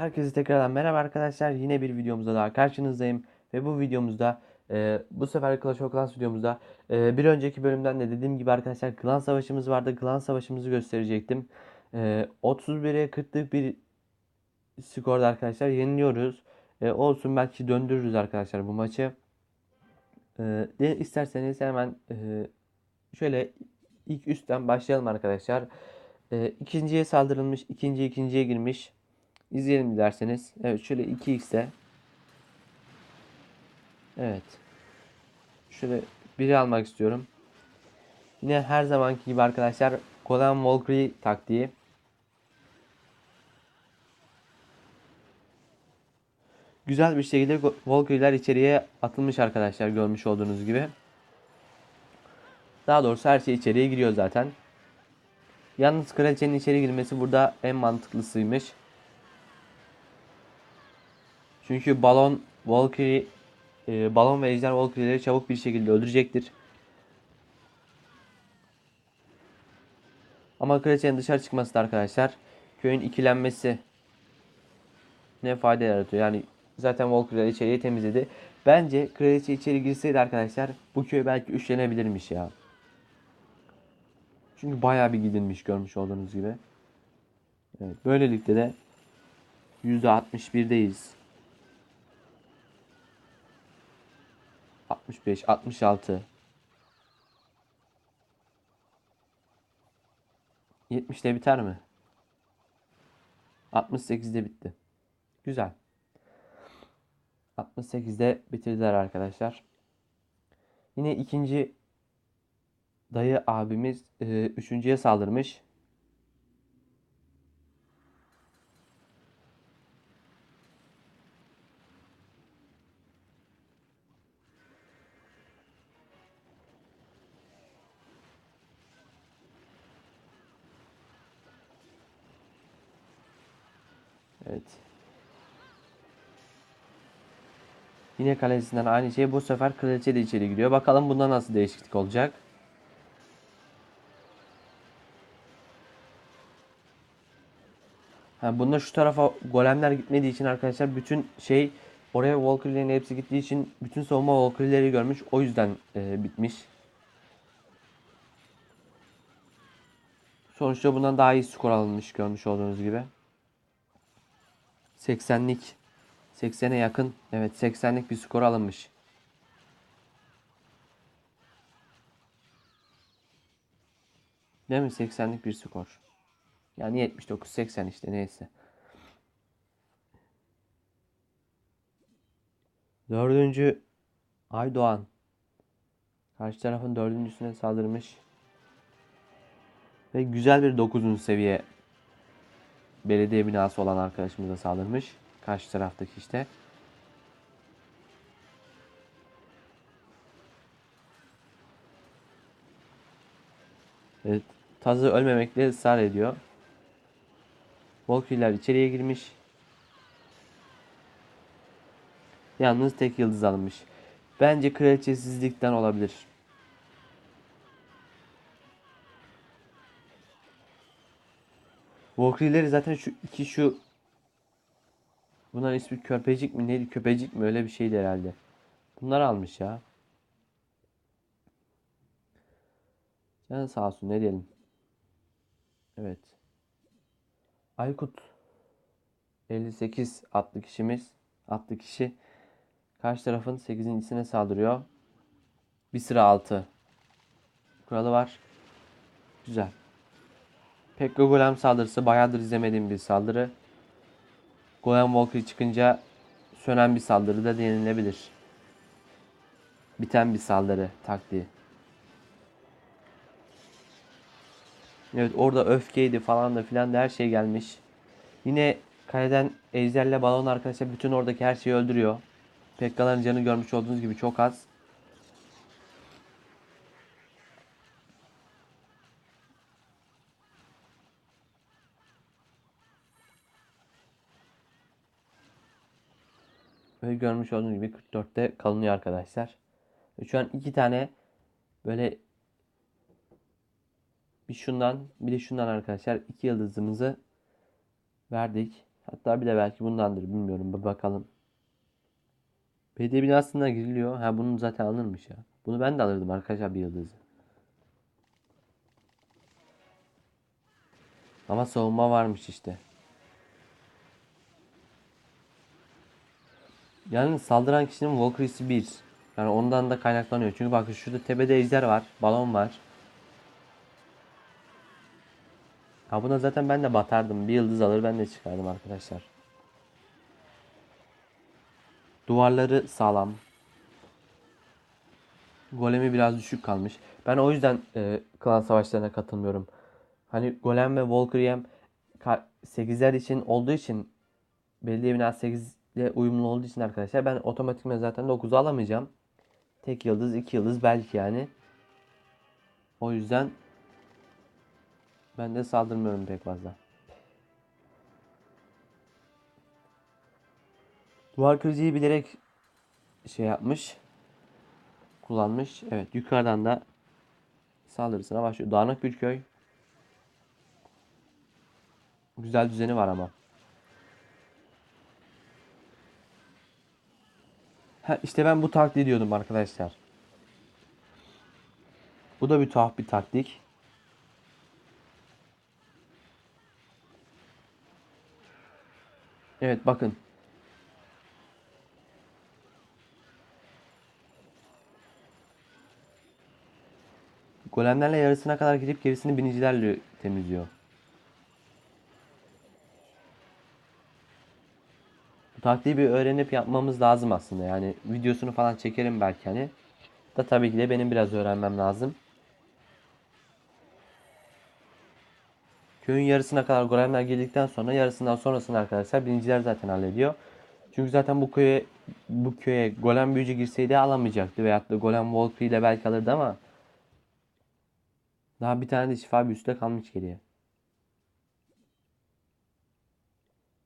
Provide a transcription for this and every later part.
Herkese tekrardan merhaba arkadaşlar. Yine bir videomuzda daha karşınızdayım. Ve bu videomuzda e, bu sefer Clash of Clans videomuzda e, bir önceki bölümden de dediğim gibi arkadaşlar klan savaşımız vardı. Klan savaşımızı gösterecektim. E, 31'e 40'lık bir skorda arkadaşlar yeniliyoruz. E, olsun belki döndürürüz arkadaşlar bu maçı. E, de, isterseniz hemen e, şöyle ilk üstten başlayalım arkadaşlar. E, ikinciye saldırılmış, ikinci ikinciye girmiş. İzleyelim dilerseniz. Evet şöyle 2x'e. Evet. Şöyle biri almak istiyorum. Yine her zamanki gibi arkadaşlar Golem Valkyrie taktiği. Güzel bir şekilde Valkyrie'ler içeriye atılmış arkadaşlar görmüş olduğunuz gibi. Daha doğrusu her şey içeriye giriyor zaten. Yalnız kraliçenin içeri girmesi burada en mantıklısıymış. Çünkü balon Valkyrie e, balon ve ejder Valkyrie'leri çabuk bir şekilde öldürecektir. Ama kraliçenin dışarı çıkması da arkadaşlar köyün ikilenmesi ne fayda yaratıyor. Yani zaten Valkyrie'ler içeriye temizledi. Bence kraliçe içeri girseydi arkadaşlar bu köy belki üçlenebilirmiş ya. Çünkü bayağı bir gidilmiş görmüş olduğunuz gibi. Evet, böylelikle de %61'deyiz. 65, 66. 70'de biter mi? 68'de bitti. Güzel. 68'de bitirdiler arkadaşlar. Yine ikinci dayı abimiz e, üçüncüye saldırmış. Yine kalesinden aynı şey. Bu sefer kraliçe de içeri giriyor. Bakalım bunda nasıl değişiklik olacak. Ha, bunda şu tarafa golemler gitmediği için arkadaşlar bütün şey oraya Valkyrie'lerin hepsi gittiği için bütün savunma Valkyrie'leri görmüş. O yüzden e, bitmiş. Sonuçta bundan daha iyi skor alınmış görmüş olduğunuz gibi. 80'lik 80'e yakın evet 80'lik bir skor alınmış. Değil mi? 80'lik bir skor. Yani 79 80 işte neyse. Dördüncü Aydoğan. Karşı tarafın dördüncüsüne saldırmış. Ve güzel bir 9. seviye belediye binası olan arkadaşımıza saldırmış. Karşı taraftaki işte. Evet, Tazı ölmemekle ısrar ediyor. Valkyrie'ler içeriye girmiş. Yalnız tek yıldız alınmış. Bence kraliçesizlikten olabilir. Valkyrie'leri zaten şu iki şu Bunların ismi körpecik mi neydi köpecik mi öyle bir şeydi herhalde. Bunlar almış ya. Canı sağ olsun ne diyelim. Evet. Aykut 58 atlı kişimiz. Atlı kişi karşı tarafın 8.sine saldırıyor. Bir sıra 6. Kuralı var. Güzel. Pekka Golem saldırısı bayağıdır izlemediğim bir saldırı. Golem Walker çıkınca sönen bir saldırı da denilebilir. Biten bir saldırı taktiği. Evet orada öfkeydi falan da filan da her şey gelmiş. Yine kaleden ejderle balon arkadaşlar bütün oradaki her şeyi öldürüyor. Pekkaların canı görmüş olduğunuz gibi çok az. Ve görmüş olduğunuz gibi 44'te kalınıyor arkadaşlar. Şu an iki tane böyle bir şundan bir de şundan arkadaşlar iki yıldızımızı verdik. Hatta bir de belki bundandır bilmiyorum bir bakalım. Belediye binasına giriliyor. Ha bunun zaten alınmış ya. Bunu ben de alırdım arkadaşlar bir yıldızı. Ama savunma varmış işte. Yani saldıran kişinin Valkyrie'si 1. Yani ondan da kaynaklanıyor. Çünkü bakın şurada tepede ejder var. Balon var. Ha buna zaten ben de batardım. Bir yıldız alır ben de çıkardım arkadaşlar. Duvarları sağlam. Golemi biraz düşük kalmış. Ben o yüzden e, klan savaşlarına katılmıyorum. Hani Golem ve Valkyrie'm 8'ler için olduğu için belediye binası 8 ile uyumlu olduğu için arkadaşlar ben otomatikman zaten 9'u alamayacağım. Tek yıldız, iki yıldız belki yani. O yüzden ben de saldırmıyorum pek fazla. Duvar kırıcıyı bilerek şey yapmış. Kullanmış. Evet yukarıdan da saldırısına başlıyor. Dağınık bir köy. Güzel düzeni var ama. Ha, işte ben bu taktiği diyordum arkadaşlar. Bu da bir tuhaf bir taktik. Evet bakın. Golemlerle yarısına kadar gidip gerisini binicilerle temizliyor. Taktiği bir öğrenip yapmamız lazım aslında. Yani videosunu falan çekerim belki hani. Da tabii ki de benim biraz öğrenmem lazım. Köyün yarısına kadar golemler geldikten sonra yarısından sonrasını arkadaşlar biniciler zaten hallediyor. Çünkü zaten bu köye bu köye golem büyücü girseydi alamayacaktı veyahut da golem Valkyrie ile belki alırdı ama daha bir tane de şifa büyüsü de kalmış geriye.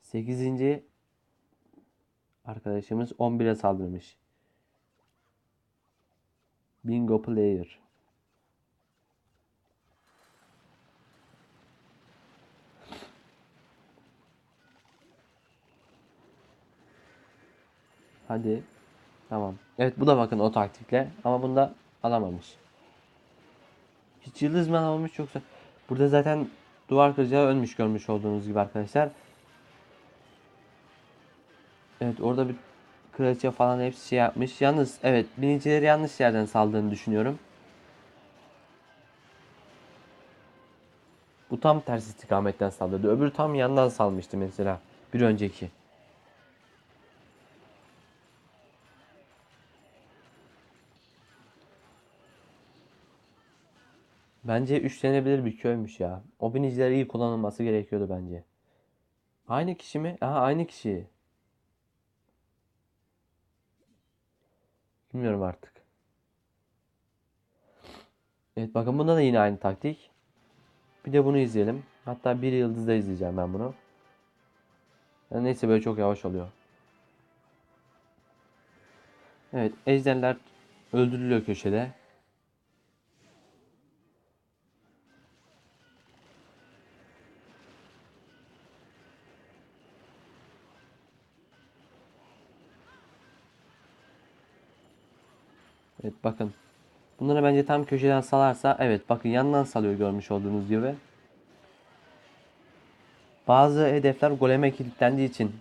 8. arkadaşımız 11'e saldırmış. Bingo player. Hadi. Tamam. Evet bu da bakın o taktikle ama bunda alamamış. Hiç yıldız mı alamamış yoksa burada zaten duvar kıracağı ölmüş görmüş olduğunuz gibi arkadaşlar. Evet orada bir kraliçe falan hepsi şey yapmış. Yalnız evet binicileri yanlış yerden saldığını düşünüyorum. Bu tam ters istikametten saldırdı. Öbürü tam yandan salmıştı mesela. Bir önceki. Bence üçlenebilir bir köymüş ya. O biniciler iyi kullanılması gerekiyordu bence. Aynı kişi mi? Aha aynı kişi. Bilmiyorum artık. Evet bakın bunda da yine aynı taktik. Bir de bunu izleyelim. Hatta bir yıldızda izleyeceğim ben bunu. Yani neyse böyle çok yavaş oluyor. Evet ejderler öldürülüyor köşede. Evet bakın. Bunları bence tam köşeden salarsa evet bakın yandan salıyor görmüş olduğunuz gibi. Bazı hedefler goleme kilitlendiği için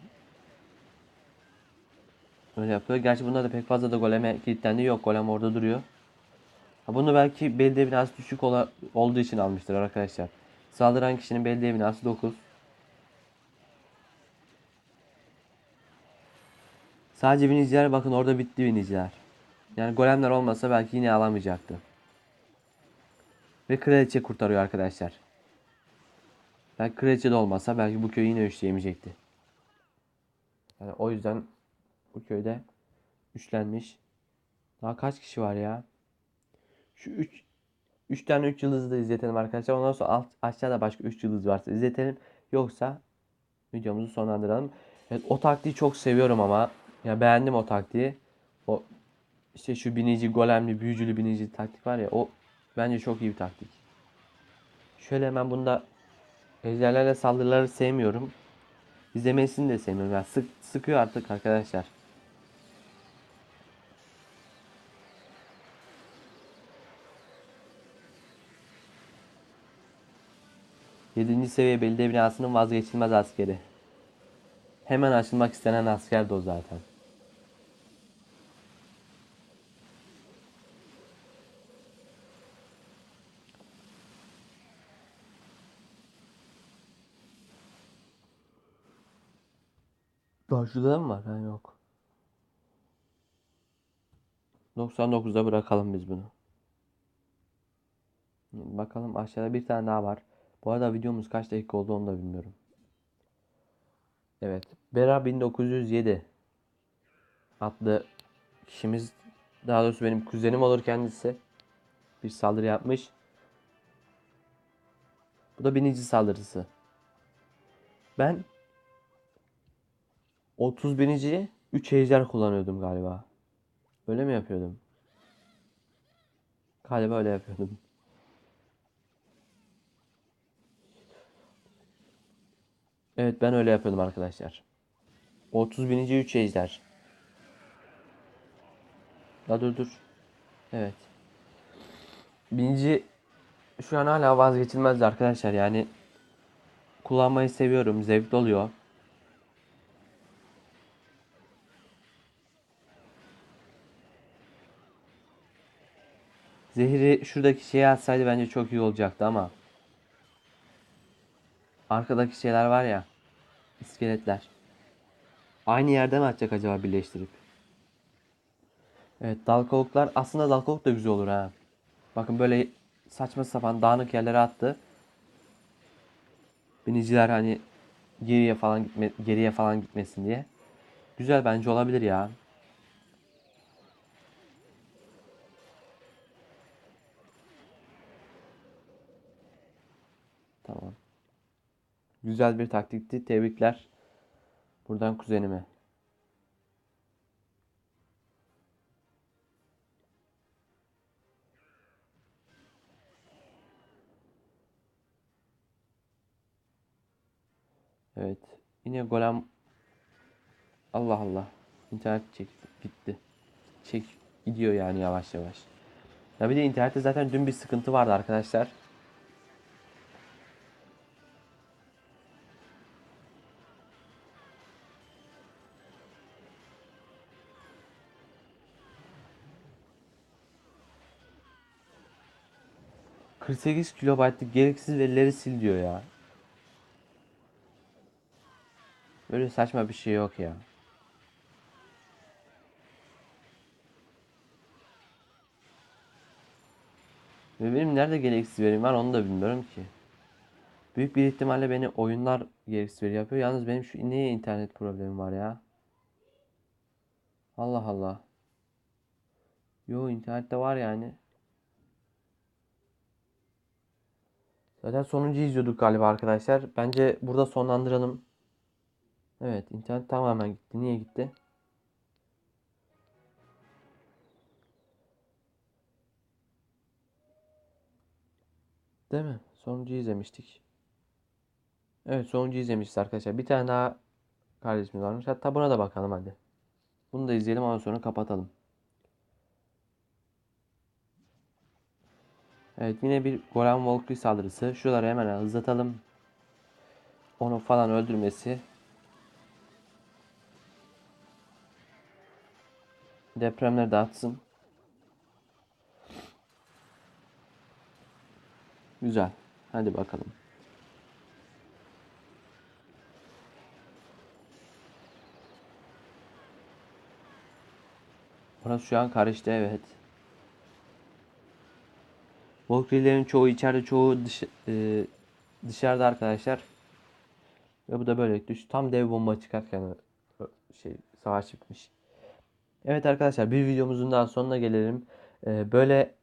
öyle yapıyor. Gerçi bunda da pek fazla da goleme kilitlendi yok. Golem orada duruyor. Ha bunu belki belediye binası düşük ola, olduğu için almıştır arkadaşlar. Saldıran kişinin belediye binası 9. Sadece biniciler bakın orada bitti biniciler. Yani golemler olmasa belki yine alamayacaktı. Ve kraliçe kurtarıyor arkadaşlar. Belki kraliçe de olmasa belki bu köyü yine üçleyemeyecekti. Yani o yüzden bu köyde üçlenmiş. Daha kaç kişi var ya? Şu 3 3 tane 3 yıldızı da izletelim arkadaşlar. Ondan sonra alt, aşağıda başka 3 yıldız varsa izletelim. Yoksa videomuzu sonlandıralım. Evet o taktiği çok seviyorum ama. Ya beğendim o taktiği. O işte şu binici golemli büyücülü binici taktik var ya o bence çok iyi bir taktik. Şöyle hemen bunda ejderlerle saldırıları sevmiyorum. İzlemesini de sevmiyorum. Yani sık, sıkıyor artık arkadaşlar. Yedinci seviye belediye binasının vazgeçilmez askeri. Hemen açılmak istenen asker de o zaten. Daha şurada mı var? Ha yok. 99'da bırakalım biz bunu. Bakalım aşağıda bir tane daha var. Bu arada videomuz kaç dakika oldu onu da bilmiyorum. Evet. Bera 1907 adlı kişimiz daha doğrusu benim kuzenim olur kendisi. Bir saldırı yapmış. Bu da bininci saldırısı. Ben 30 binici 3 ejder kullanıyordum galiba. Öyle mi yapıyordum? Galiba öyle yapıyordum. Evet ben öyle yapıyordum arkadaşlar. 30 binici 3 ejder. La dur dur. Evet. Binici şu an hala vazgeçilmezdi arkadaşlar yani. Kullanmayı seviyorum. Zevkli oluyor. Zehri şuradaki şeye atsaydı bence çok iyi olacaktı ama. Arkadaki şeyler var ya. iskeletler. Aynı yerden mi atacak acaba birleştirip? Evet dal kavuklar. Aslında dal kavuk da güzel olur ha. Bakın böyle saçma sapan dağınık yerlere attı. Biniciler hani geriye falan gitme, geriye falan gitmesin diye. Güzel bence olabilir ya. Tamam. Güzel bir taktikti. Tebrikler. Buradan kuzenime. Evet. Yine golem Allah Allah. İnternet çek gitti. Çek gidiyor yani yavaş yavaş. Ya bir de internette zaten dün bir sıkıntı vardı arkadaşlar. ...48 kilobaytlık gereksiz verileri sil diyor ya. Böyle saçma bir şey yok ya. Ve benim nerede gereksiz verim var onu da bilmiyorum ki. Büyük bir ihtimalle beni oyunlar gereksiz veri yapıyor. Yalnız benim şu niye internet problemim var ya? Allah Allah. Yo internette var yani. Zaten sonuncu izliyorduk galiba arkadaşlar. Bence burada sonlandıralım. Evet internet tamamen gitti. Niye gitti? Değil mi? Sonuncu izlemiştik. Evet sonuncu izlemişiz arkadaşlar. Bir tane daha kardeşimiz varmış. Hatta buna da bakalım hadi. Bunu da izleyelim ondan sonra kapatalım. Evet yine bir Golem Valkyrie saldırısı. Şuraları hemen hızlatalım. Onu falan öldürmesi. Depremler dağıtsın. Güzel. Hadi bakalım. Burası şu an karıştı evet. Valkyrie'lerin çoğu içeride çoğu dış, e, dışarıda arkadaşlar. Ve bu da böyle düş tam dev bomba çıkarken şey savaş çıkmış. Evet arkadaşlar bir videomuzun daha sonuna gelelim. Ee, böyle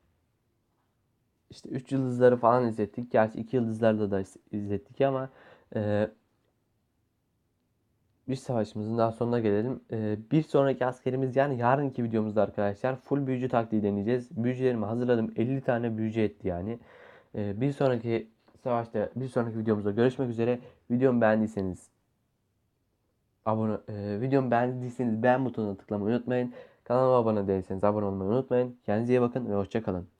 işte 3 yıldızları falan izlettik. Gerçi 2 yıldızlarda da izlettik ama e, bir savaşımızın daha sonuna gelelim. E, bir sonraki askerimiz yani yarınki videomuzda arkadaşlar full büyücü taktiği deneyeceğiz. Büyücülerimi hazırladım. 50 tane büyücü etti yani. E, bir sonraki savaşta bir sonraki videomuzda görüşmek üzere. Videomu beğendiyseniz abone e, videomu beğendiyseniz beğen butonuna tıklamayı unutmayın. Kanalıma abone değilseniz abone olmayı unutmayın. Kendinize iyi bakın ve hoşça kalın.